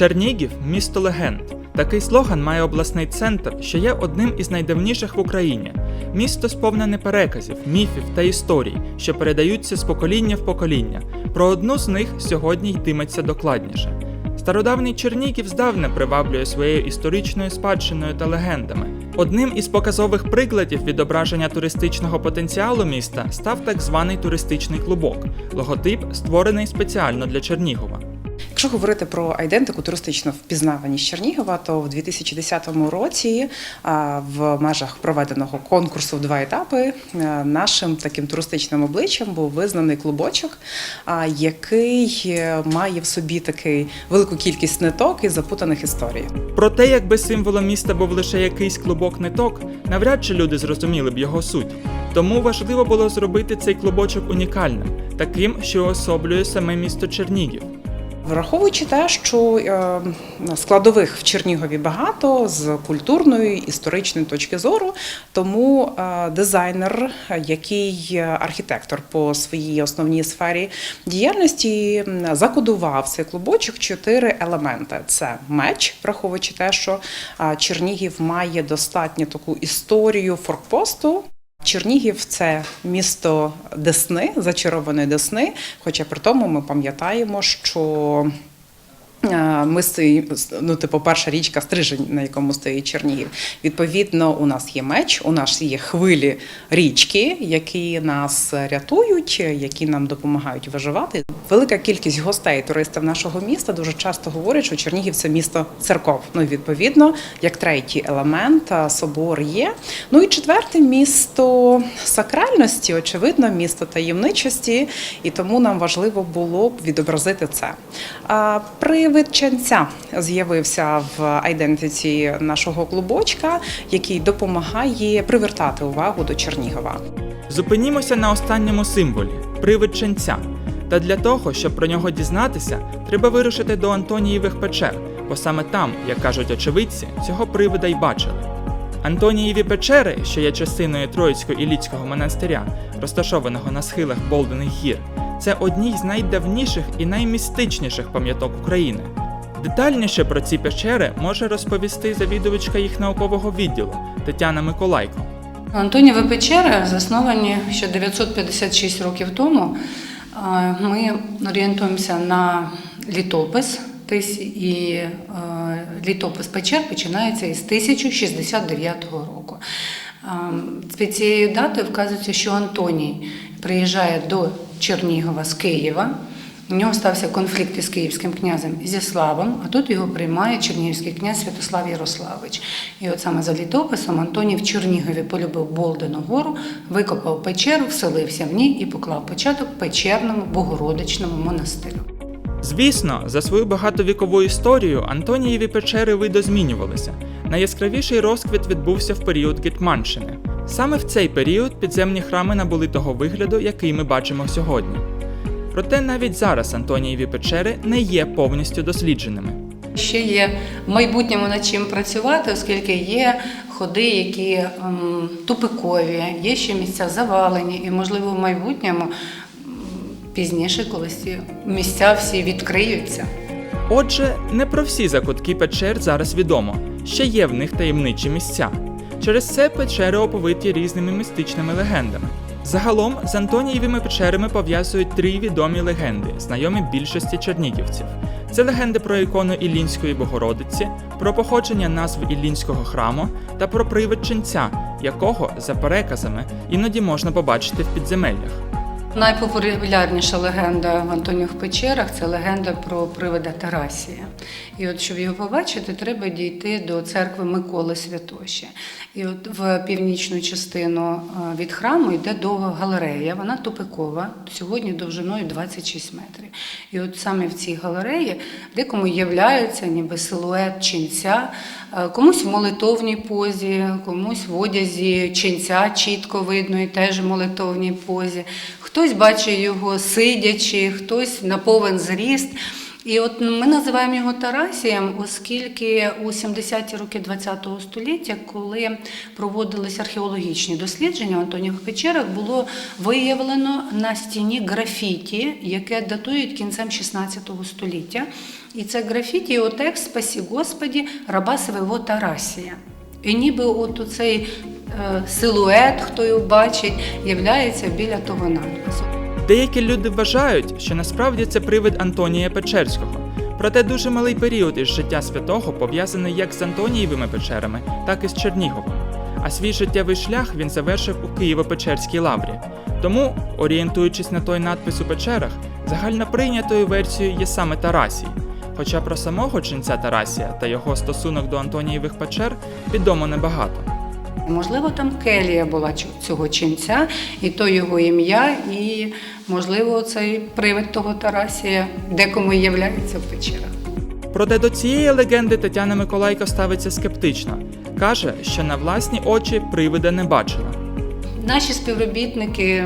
Чернігів місто легенд. Такий слоган має обласний центр, що є одним із найдавніших в Україні. Місто сповнене переказів, міфів та історій, що передаються з покоління в покоління. Про одну з них сьогодні йтиметься докладніше. Стародавній Чернігів здавна приваблює своєю історичною спадщиною та легендами. Одним із показових прикладів відображення туристичного потенціалу міста став так званий туристичний клубок логотип, створений спеціально для Чернігова. Якщо говорити про айдентику туристичну впізнаваність Чернігова, то в 2010 році в межах проведеного конкурсу в два етапи нашим таким туристичним обличчям був визнаний клубочок, який е, має в собі такий велику кількість ниток і запутаних історій. Проте, якби символом міста був лише якийсь клубок ниток, навряд чи люди зрозуміли б його суть. Тому важливо було зробити цей клубочок унікальним, таким, що особлює саме місто Чернігів. Враховуючи те, що е, складових в Чернігові багато з культурної історичної точки зору, тому е, дизайнер, який архітектор по своїй основній сфері діяльності, закодував цей клубочок чотири елементи: це меч, враховуючи те, що е, Чернігів має достатньо таку історію форпосту. Чернігів це місто Десни, зачарованої Десни. Хоча при тому ми пам'ятаємо, що ми стоїмо, ну, типу, перша річка Стрижень, на якому стоїть Чернігів. Відповідно, у нас є меч, у нас є хвилі річки, які нас рятують, які нам допомагають виживати. Велика кількість гостей, туристів нашого міста дуже часто говорять, що Чернігів це місто церков. Ну, відповідно, як третій елемент, собор є. Ну і четверте місто сакральності, очевидно, місто таємничості, і тому нам важливо було б відобразити це. А, Привид ченця з'явився в айдентиці нашого клубочка, який допомагає привертати увагу до Чернігова. Зупинімося на останньому символі привид ченця. Та для того, щоб про нього дізнатися, треба вирушити до Антонієвих печер, бо саме там, як кажуть очевидці, цього привида й бачили. Антонієві печери, що є частиною Троїцько-Іліцького монастиря, розташованого на схилах Болдених гір, це одні з найдавніших і наймістичніших пам'яток України. Детальніше про ці печери може розповісти завідувачка їх наукового відділу Тетяна Миколайко. Антонієві печери засновані ще 956 років тому. Ми орієнтуємося на літопис. І літопис печер починається із 1069 року. Під цією датою вказується, що Антоній приїжджає до Чернігова з Києва. У нього стався конфлікт із київським князем Зіславом, а тут його приймає чернігівський князь Святослав Ярославич. І от саме за літописом Антоній в Чернігові полюбив Болдену гору, викопав печеру, вселився в ній і поклав початок печерному Богородичному монастирю. Звісно, за свою багатовікову історію Антонієві печери видозмінювалися. Найяскравіший розквіт відбувся в період Гетьманщини. Саме в цей період підземні храми набули того вигляду, який ми бачимо сьогодні. Проте навіть зараз Антонієві печери не є повністю дослідженими. Ще є в майбутньому над чим працювати, оскільки є ходи, які ем, тупикові, є ще місця завалені, і можливо в майбутньому пізніше колись ці місця всі відкриються. Отже, не про всі закутки печер зараз відомо, ще є в них таємничі місця. Через це печери оповиті різними містичними легендами. Загалом з Антонієвими печерами пов'язують три відомі легенди, знайомі більшості чернігівців. Це легенди про ікону Іллінської Богородиці, про походження назв Іллінського храму та про привид ченця, якого, за переказами, іноді можна побачити в підземеллях. Найпопулярніша легенда в Антоніївих печерах це легенда про привида Тарасія. І от, щоб його побачити, треба дійти до церкви Миколи Святоші. І от в північну частину е, від храму йде довга галерея, вона тупикова, сьогодні довжиною 26 метрів. І от саме в цій галереї декому являється ніби силует ченця, е, комусь в молитовній позі, комусь в одязі ченця чітко видно і теж в молитовній позі. Хтось бачить його сидячи, хтось на повен зріст. І от ми називаємо його Тарасієм, оскільки у 70-ті роки ХХ століття, коли проводились археологічні дослідження в Антоніївих печерах, було виявлено на стіні графіті, яке датують кінцем 16 століття. І це графіті, його текст Спасі Господі, раба свого Тарасія. І ніби от цей силует, хто його бачить, являється біля того надпису. Деякі люди вважають, що насправді це привид Антонія Печерського. Проте дуже малий період із життя святого пов'язаний як з Антонієвими печерами, так і з Черніговом. А свій життєвий шлях він завершив у Києво-Печерській лаврі. Тому, орієнтуючись на той надпис у печерах, загально прийнятою версією є саме Тарасій. Хоча про самого ченця Тарасія та його стосунок до Антонієвих печер відомо небагато. Можливо, там келія була цього ченця, і то його ім'я, і можливо, цей привид того Тарасія декому і являється в печерах. Проте до цієї легенди Тетяна Миколайко ставиться скептично. Каже, що на власні очі привида не бачила. Наші співробітники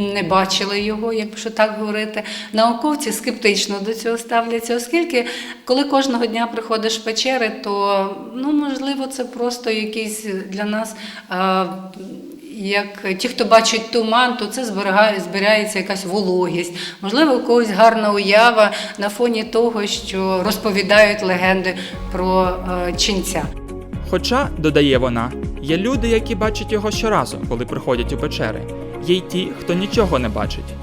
не бачили його, якщо так говорити. Науковці скептично до цього ставляться, оскільки коли кожного дня приходиш в печери, то ну можливо це просто якийсь для нас. А, як ті, хто бачить туман, то це зберігає, збирається якась вологість. Можливо, у когось гарна уява на фоні того, що розповідають легенди про е, ченця. Хоча, додає вона, є люди, які бачать його щоразу, коли приходять у печери. Є й ті, хто нічого не бачить.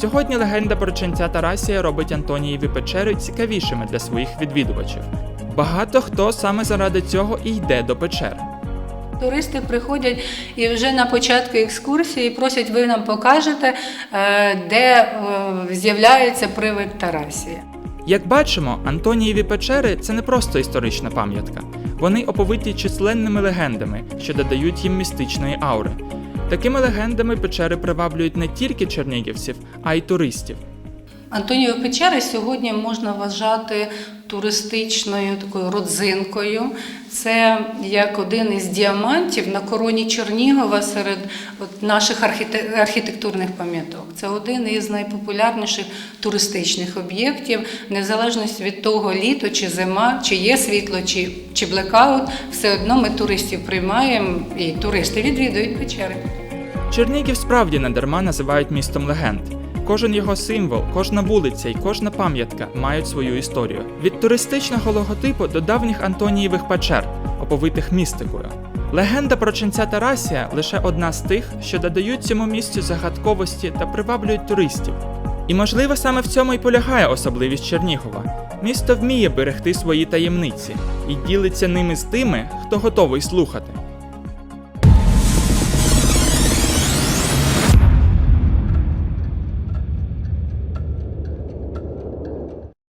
Сьогодні легенда про ченця Тарасія робить Антонієві печери цікавішими для своїх відвідувачів. Багато хто саме заради цього і йде до печер. Туристи приходять і вже на початку екскурсії просять, ви нам покажете, е, де е, з'являється привид Тарасія. Як бачимо, Антонієві печери це не просто історична пам'ятка. Вони оповиті численними легендами, що додають їм містичної аури. Такими легендами печери приваблюють не тільки чернігівців, а й туристів. Антонієві печери сьогодні можна вважати туристичною такою родзинкою. Це як один із діамантів на короні Чернігова серед от наших архітектурних пам'яток. Це один із найпопулярніших туристичних об'єктів, незалежно від того, літо чи зима, чи є світло, чи, чи блекаут, все одно ми туристів приймаємо і туристи відвідують печери. Чернігів справді недарма називають містом легенд. Кожен його символ, кожна вулиця і кожна пам'ятка мають свою історію. Від туристичного логотипу до давніх Антонієвих печер, оповитих містикою. Легенда про ченця Тарасія лише одна з тих, що додають цьому місцю загадковості та приваблюють туристів. І можливо саме в цьому й полягає особливість Чернігова. Місто вміє берегти свої таємниці і ділиться ними з тими, хто готовий слухати.